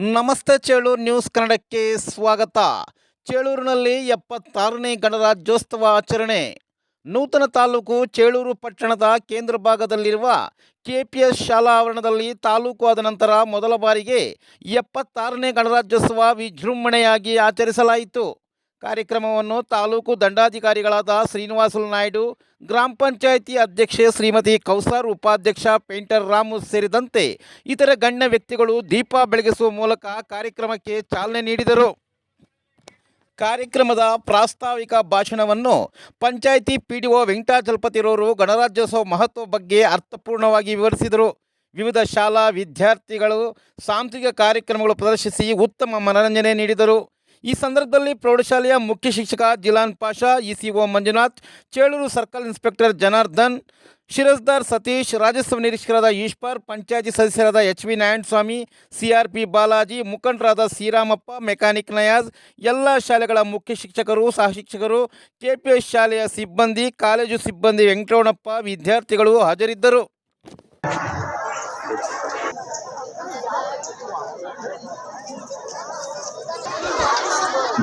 ನಮಸ್ತೆ ಚೇಳೂರು ನ್ಯೂಸ್ ಕನ್ನಡಕ್ಕೆ ಸ್ವಾಗತ. ಚೇಳೂರಿನಲ್ಲಿ ಎಪ್ಪತ್ತಾರನೇ ಗಣರಾಜ್ಯೋತ್ಸವ ಆಚರಣೆ. ನೂತನ ತಾಲೂಕು ಚೇಳೂರು ಪಟ್ಟಣದ ಕೇಂದ್ರ ಭಾಗದಲ್ಲಿರುವ ಕೆಪಿಎಸ್ ಶಾಲಾ ಆವರಣದಲ್ಲಿ ತಾಲೂಕು ಆದ ನಂತರ ಮೊದಲ ಬಾರಿಗೆ ಎಪ್ಪತ್ತಾರನೇ ಗಣರಾಜ್ಯೋತ್ಸವ ವಿಜೃಂಭಣೆಯಾಗಿ ಆಚರಿಸಲಾಯಿತು. ಕಾರ್ಯಕ್ರಮವನ್ನು ತಾಲೂಕು ದಂಡಾಧಿಕಾರಿಗಳಾದ ಶ್ರೀನಿವಾಸುಲು ನಾಯ್ಡು, ಗ್ರಾಮ ಪಂಚಾಯಿತಿ ಅಧ್ಯಕ್ಷೆ ಶ್ರೀಮತಿ ಕೌಸಾರ್, ಉಪಾಧ್ಯಕ್ಷ ಪೇಂಟರ್ ರಾಮು ಸೇರಿದಂತೆ ಇತರ ಗಣ್ಯ ವ್ಯಕ್ತಿಗಳು ದೀಪ ಬೆಳಗಿಸುವ ಮೂಲಕ ಕಾರ್ಯಕ್ರಮಕ್ಕೆ ಚಾಲನೆ ನೀಡಿದರು. ಕಾರ್ಯಕ್ರಮದ ಪ್ರಾಸ್ತಾವಿಕ ಭಾಷಣವನ್ನು ಪಂಚಾಯಿತಿ ಪಿ ಡಿ ಒ ವೆಂಕಟಾಚಲಪತಿರವರು ಗಣರಾಜ್ಯೋತ್ಸವ ಮಹತ್ವ ಬಗ್ಗೆ ಅರ್ಥಪೂರ್ಣವಾಗಿ ವಿವರಿಸಿದರು. ವಿವಿಧ ಶಾಲಾ ವಿದ್ಯಾರ್ಥಿಗಳು ಸಾಂಸ್ಕೃತಿಕ ಕಾರ್ಯಕ್ರಮಗಳು ಪ್ರದರ್ಶಿಸಿ ಉತ್ತಮ ಮನರಂಜನೆ ನೀಡಿದರು. ಈ ಸಂದರ್ಭದಲ್ಲಿ ಪ್ರೌಢಶಾಲೆಯ ಮುಖ್ಯ ಶಿಕ್ಷಕ Jilan Pasha, ECO Manjunath, Chelur circle inspector Janardhan, ಶಿರಸ್ದಾರ್ Satish ರಾಜಸ್ವ ನಿರೀಕ್ಷಕರಾದ ಈಶ್ವರ್, ಪಂಚಾಯತಿ ಸದಸ್ಯರಾದ H V Narayanaswamy, CRP Balaji, ಮುಖಂಡರಾದ ಶ್ರೀರಾಮಪ್ಪ ಮೆಕ್ಯಾನಿಕ್ ನಯಾಜ್, ಎಲ್ಲ ಶಾಲೆಗಳ ಮುಖ್ಯ ಶಿಕ್ಷಕರು ಸಹ ಶಿಕ್ಷಕರು ಕೆಪಿಎಸ್ ಶಾಲೆಯ ಸಿಬ್ಬಂದಿ, ಕಾಲೇಜು ಸಿಬ್ಬಂದಿ ವೆಂಕಟರಮಣಪ್ಪ, ವಿದ್ಯಾರ್ಥಿಗಳು ಹಾಜರಿದ್ದರು.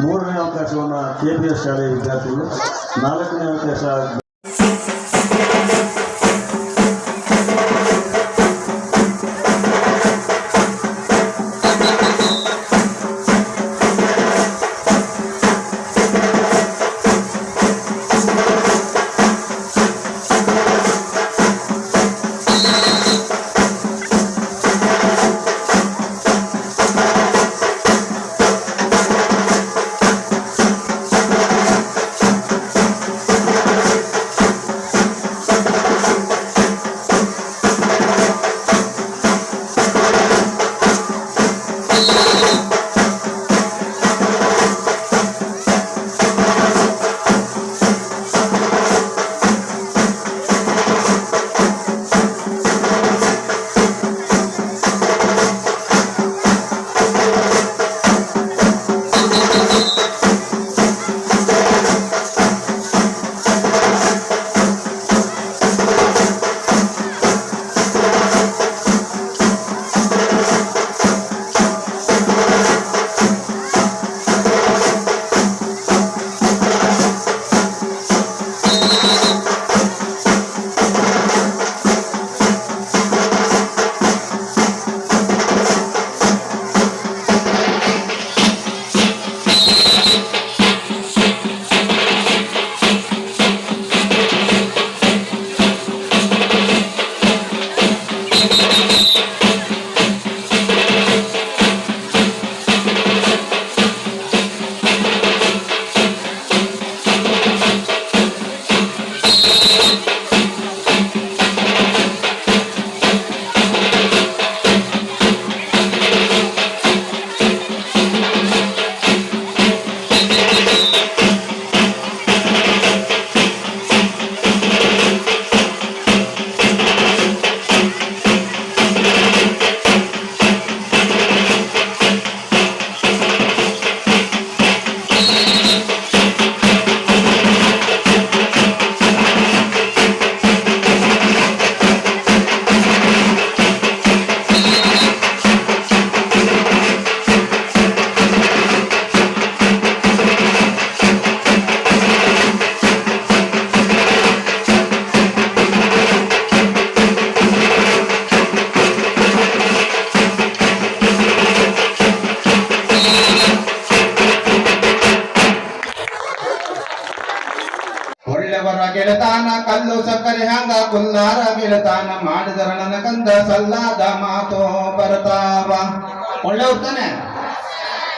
ಮೂರನೇ ಅವಕಾಶವನ್ನು ಕೆ ಪಿ ಎಸ್ ಶಾಲೆಯ ವಿದ್ಯಾರ್ಥಿಗಳು ನಾಲ್ಕನೇ ಅವಕಾಶ ಕಲ್ಲು ಸಕ್ಕರೆ ಹಂಗ ಕುಲ್ಲಾರ ಗೆಳತಾನ ಮಾಡಿದರ ಕಂದ ಸಲ್ಲಾದ ಮಾತೋ ಬರ್ತಾವ ಒಳ್ಳೆಯವ್ರು ತಾನೆ?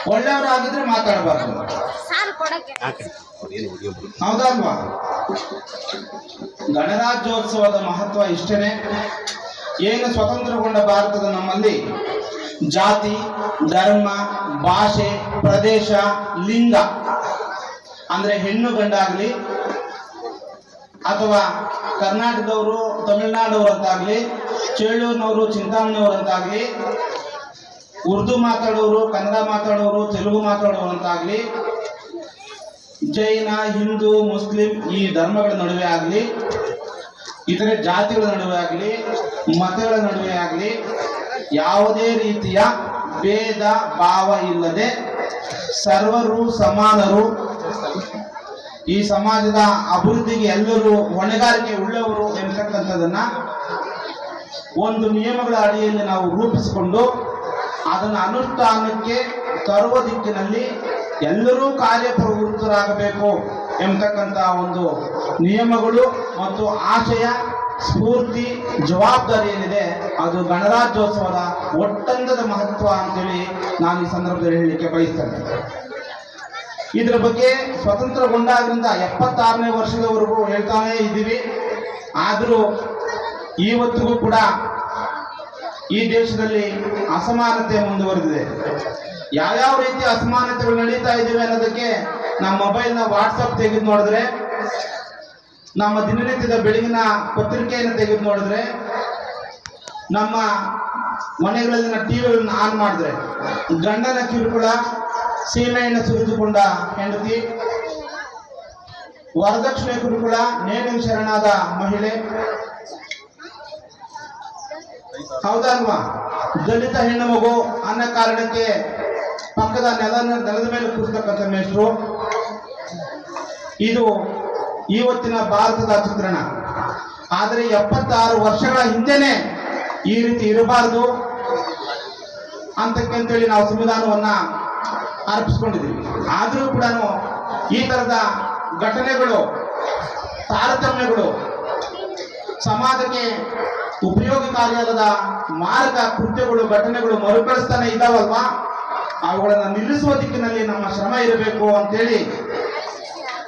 ಒಳ್ಳೆಯವರಾಗಿದ್ರೆ ಮಾತಾಡಬಾರ್ದು. ಸಾರು ಕೊಡಕ್ಕೆ. ಹೌದಲ್ವಾ? ಗಣರಾಜ್ಯೋತ್ಸವದ ಮಹತ್ವ ಇಷ್ಟೇನೆ. ಏನು ಸ್ವತಂತ್ರಗೊಂಡ ಭಾರತದ ನಮ್ಮಲ್ಲಿ ಜಾತಿ ಧರ್ಮ ಭಾಷೆ ಪ್ರದೇಶ ಲಿಂಗ ಅಂದ್ರೆ ಹೆಣ್ಣು ಗಂಡಾಗ್ಲಿ ಅಥವಾ ಕರ್ನಾಟಕದವರು ತಮಿಳುನಾಡವರು ಅಂತಾಗ್ಲಿ ಚೇಳೂರಿನವರು ಚಿಂತಾಮಣಿಯವರು ಅಂತಾಗ್ಲಿ ಉರ್ದು ಮಾತಾಡೋರು, ಕನ್ನಡ ಮಾತಾಡೋರು, ತೆಲುಗು ಮಾತಾಡೋರು ಅಂತಾಗ್ಲಿ ಜೈನ, ಹಿಂದೂ, ಮುಸ್ಲಿಂ ಈ ಧರ್ಮಗಳ ನಡುವೆ ಆಗಲಿ, ಇತರೆ ಜಾತಿಗಳ ನಡುವೆ ಆಗಲಿ, ಮತಗಳ ನಡುವೆ ಆಗಲಿ, ಯಾವುದೇ ರೀತಿಯ ಭೇದ, ಭಾವ ಇಲ್ಲದೆ ಸರ್ವರು ಸಮಾನರು. ಈ ಸಮಾಜದ ಅಭಿವೃದ್ಧಿಗೆ ಎಲ್ಲರೂ ಹೊಣೆಗಾರಿಕೆ ಉಳ್ಳವರು ಎಂಬತಕ್ಕಂಥದ್ದನ್ನ ಒಂದು ನಿಯಮಗಳ ಅಡಿಯಲ್ಲಿ ನಾವು ರೂಪಿಸಿಕೊಂಡು ಅದನ್ನು ಅನುಷ್ಠಾನಕ್ಕೆ ತರುವ ದಿಕ್ಕಿನಲ್ಲಿ ಎಲ್ಲರೂ ಕಾರ್ಯಪ್ರವೃತ್ತರಾಗಬೇಕು ಎಂಬತಕ್ಕಂಥ ಒಂದು ನಿಯಮಗಳು ಮತ್ತು ಆಶಯ, ಸ್ಫೂರ್ತಿ, ಜವಾಬ್ದಾರಿ ಏನಿದೆ ಅದು ಗಣರಾಜ್ಯೋತ್ಸವದ ಒಟ್ಟಂದದ ಮಹತ್ವ ಅಂತೇಳಿ ನಾನು ಈ ಸಂದರ್ಭದಲ್ಲಿ ಹೇಳಲಿಕ್ಕೆ ಬಯಸ್ತೇನೆ. ಇದರ ಬಗ್ಗೆ ಸ್ವತಂತ್ರಗೊಂಡಾದ್ರಿಂದ ಎಪ್ಪತ್ತಾರನೇ ವರ್ಷದವರೆಗೂ ಹೇಳ್ತಾನೇ ಇದ್ದೀವಿ. ಆದರೂ ಇವತ್ತಿಗೂ ಕೂಡ ಈ ದೇಶದಲ್ಲಿ ಅಸಮಾನತೆ ಮುಂದುವರೆದಿದೆ. ಯಾವ್ಯಾವ ರೀತಿ ಅಸಮಾನತೆಗಳು ನಡೀತಾ ಇದ್ದೀವಿ ಅನ್ನೋದಕ್ಕೆ ನಮ್ಮ ಮೊಬೈಲ್ನ ವಾಟ್ಸಪ್ ತೆಗೆದು ನೋಡಿದ್ರೆ, ನಮ್ಮ ದಿನನಿತ್ಯದ ಬೆಳಗಿನ ಪತ್ರಿಕೆಯನ್ನು ತೆಗೆದು ನೋಡಿದ್ರೆ, ನಮ್ಮ ಮನೆಗಳಲ್ಲಿನ ಟಿವಿಗಳನ್ನ ಆನ್ ಮಾಡಿದ್ರೆ, ಗಂಡನ ಕಿರುಕುಳ ಸೀಮೆಎಣ್ಣೆ ಸುರಿದುಕೊಂಡ ಹೆಂಡತಿ. ವರದಕ್ಷಿಣೆ ಗುರುಕುಳ ನೇಣಿಗೆ ಶರಣಾದ ಮಹಿಳೆ. ಹೌದಲ್ವಾ ದಲಿತ ಹೆಣ್ಣು ಮಗು ಅನ್ನೋ ಕಾರಣಕ್ಕೆ ಪಕ್ಕದ ನೆಲ ನೆಲದ ಮೇಲೆ ಕೂರ್ತಕ್ಕಂಥ ಮೇಷ್ಟ್ರು. ಇದು ಇವತ್ತಿನ ಭಾರತದ ಚಿತ್ರಣ. ಆದರೆ ಎಪ್ಪತ್ತಾರು ವರ್ಷಗಳ ಹಿಂದೆನೆ ಈ ರೀತಿ ಇರಬಾರದು. ಅಂತಕ್ಕಂಥೇಳಿ ನಾವು ಸಂವಿಧಾನವನ್ನ ಅರ್ಪಿಸ್ಕೊಂಡಿದ್ದೀವಿ ಆದರೂ ಕೂಡ ಈ ತರದ ಘಟನೆಗಳು, ತಾರತಮ್ಯಗಳು ಸಮಾಜಕ್ಕೆ ಉಪಯೋಗಕಾರಿಯಾದ ಮಾರಕ ಕೃತ್ಯಗಳು, ಘಟನೆಗಳು ಮರುಕಳಿಸ್ತಾನೆ ಇದಾವಲ್ವಾ ಅವುಗಳನ್ನು ನಿಲ್ಲಿಸುವ ದಿಕ್ಕಿನಲ್ಲಿ ನಮ್ಮ ಶ್ರಮ ಇರಬೇಕು ಅಂತೇಳಿ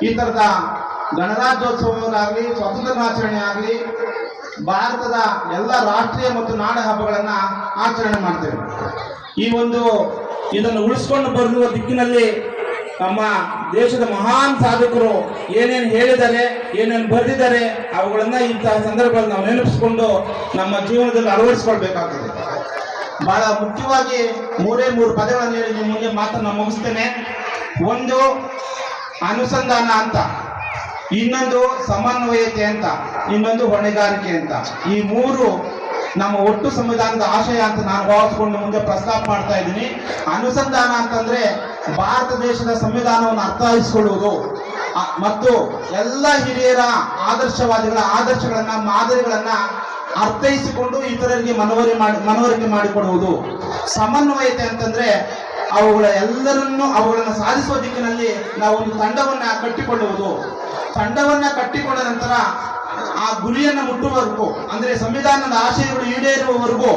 ಈ ಥರದ ಗಣರಾಜ್ಯೋತ್ಸವಗಳಾಗಲಿ ಸ್ವಾತಂತ್ರ್ಯ ದಿನಾಚರಣೆ ಆಗಲಿ, ಭಾರತದ ಎಲ್ಲ ರಾಷ್ಟ್ರೀಯ ಮತ್ತು ನಾಡ ಹಬ್ಬಗಳನ್ನು ಆಚರಣೆ ಮಾಡ್ತೇವೆ. ಈ ಒಂದು ಇದನ್ನು ಉಳಿಸ್ಕೊಂಡು ಬರುವ ದಿಕ್ಕಿನಲ್ಲಿ ನಮ್ಮ ದೇಶದ ಮಹಾನ್ ಸಾಧಕರು ಏನೇನು ಹೇಳಿದ್ದಾರೆ, ಏನೇನು ಬರೆದಿದ್ದಾರೆ, ಅವುಗಳನ್ನ ಇಂತಹ ಸಂದರ್ಭದಲ್ಲಿ ನಾವು ನೆನಪಿಸಿಕೊಂಡು ನಮ್ಮ ಜೀವನದಲ್ಲಿ ಅಳವಡಿಸ್ಕೊಳ್ಬೇಕಾಗ್ತದೆ. ಬಹಳ ಮುಖ್ಯವಾಗಿ ಮೂರೇ ಮೂರು ಪದಗಳನ್ನು ಹೇಳಿ ನಿಮ್ಮ ಮುಂದೆ ಮಾತನ್ನ ಮುಗಿಸ್ತೇನೆ. ಒಂದು ಅನುಸಂಧಾನ ಅಂತ, ಇನ್ನೊಂದು ಸಮನ್ವಯತೆ ಅಂತ, ಇನ್ನೊಂದು ಹೊಣೆಗಾರಿಕೆ ಅಂತ. ಈ ಮೂರು ನಮ್ಮ ಒಟ್ಟು ಸಂವಿಧಾನದ ಆಶಯ ಅಂತ ನಾನು ಭಾವಿಸ್ಕೊಂಡು ಮುಂದೆ ಪ್ರಸ್ತಾಪ ಮಾಡ್ತಾ ಇದ್ದೀನಿ. ಅನುಸಂಧಾನ ಅಂತಂದ್ರೆ ಭಾರತ ದೇಶದ ಸಂವಿಧಾನವನ್ನು ಅರ್ಥೈಸಿಕೊಳ್ಳುವುದು. ಮತ್ತು ಎಲ್ಲ ಹಿರಿಯರ ಆದರ್ಶವಾದಿಗಳ ಆದರ್ಶಗಳನ್ನ, ಮಾದರಿಗಳನ್ನ ಅರ್ಥೈಸಿಕೊಂಡು ಇತರರಿಗೆ ಮನವರಿ ಮಾಡಿ, ಮನವರಿಕೆ ಮಾಡಿಕೊಡುವುದು. ಸಮನ್ವಯತೆ ಅಂತಂದ್ರೆ ಅವುಗಳ ಎಲ್ಲರನ್ನೂ, ಅವುಗಳನ್ನು ಸಾಧಿಸುವ ದಿಕ್ಕಿನಲ್ಲಿ ನಾವು ಒಂದು ತಂಡವನ್ನ ಕಟ್ಟಿಕೊಳ್ಳುವುದು. ತಂಡವನ್ನ ಕಟ್ಟಿಕೊಂಡ ನಂತರ ಆ ಗುರಿಯನ್ನು ಮುಟ್ಟುವವರೆಗೂ ಅಂದ್ರೆ ಸಂವಿಧಾನದ ಆಶಯಗಳು ಈಡೇರುವವರೆಗೂ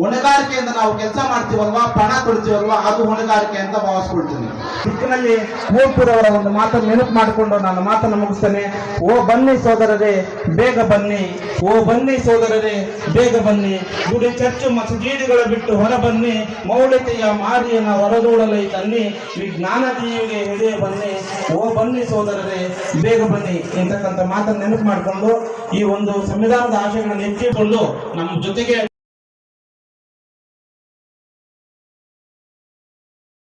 ಹೊಣೆಗಾರಿಕೆಯಿಂದ ನಾವು ಕೆಲಸ ಮಾಡ್ತೀವಲ್ವಾ, ಪಣ ಕೊಡ್ತೀವಲ್ವಾ, ಅದು ಹೊಣೆಗಾರಿಕೆ ಅಂತ ಭಾವಿಸ್ಕೊಳ್ತೀನಿ. ದಿಕ್ಕಿನಲ್ಲಿ ಕುವೆಂಪುರವರ ಒಂದು ಮಾತನ್ನು ನೆನಪು ಮಾಡಿಕೊಂಡು ನಾನು ಮಾತನ್ನು ಮುಗಿಸ್ತೇನೆ. ಓ ಬನ್ನಿ ಸೋದರರೇ, ಬೇಗ ಬನ್ನಿ. ಓ ಬನ್ನಿ ಸೋದರರೇ, ಬೇಗ ಬನ್ನಿ. ಗುಡಿ ಚರ್ಚು ಮಸೀದಿಗಳ ಬಿಟ್ಟು ಹೊರ ಬನ್ನಿ. ಮೌಢ್ಯತೆಯ ಮಾರಿಯನ್ನ ಹೊರದೂಡಲು ತನ್ನಿ. ವಿಜ್ಞಾನ ದೇವಿಗೆ ಹಿಡಿಯ ಬನ್ನಿ. ಓ ಬನ್ನಿ ಸೋದರರೇ, ಬೇಗ ಬನ್ನಿ ಎಂತಕ್ಕಂಥ ಮಾತನ್ನು ನೆನಪು ಮಾಡಿಕೊಂಡು ಈ ಒಂದು ಸಂವಿಧಾನದ ಆಶಯಗಳನ್ನು ಹೆಚ್ಚಿಕೊಂಡು ನಮ್ಮ ಜೊತೆಗೆ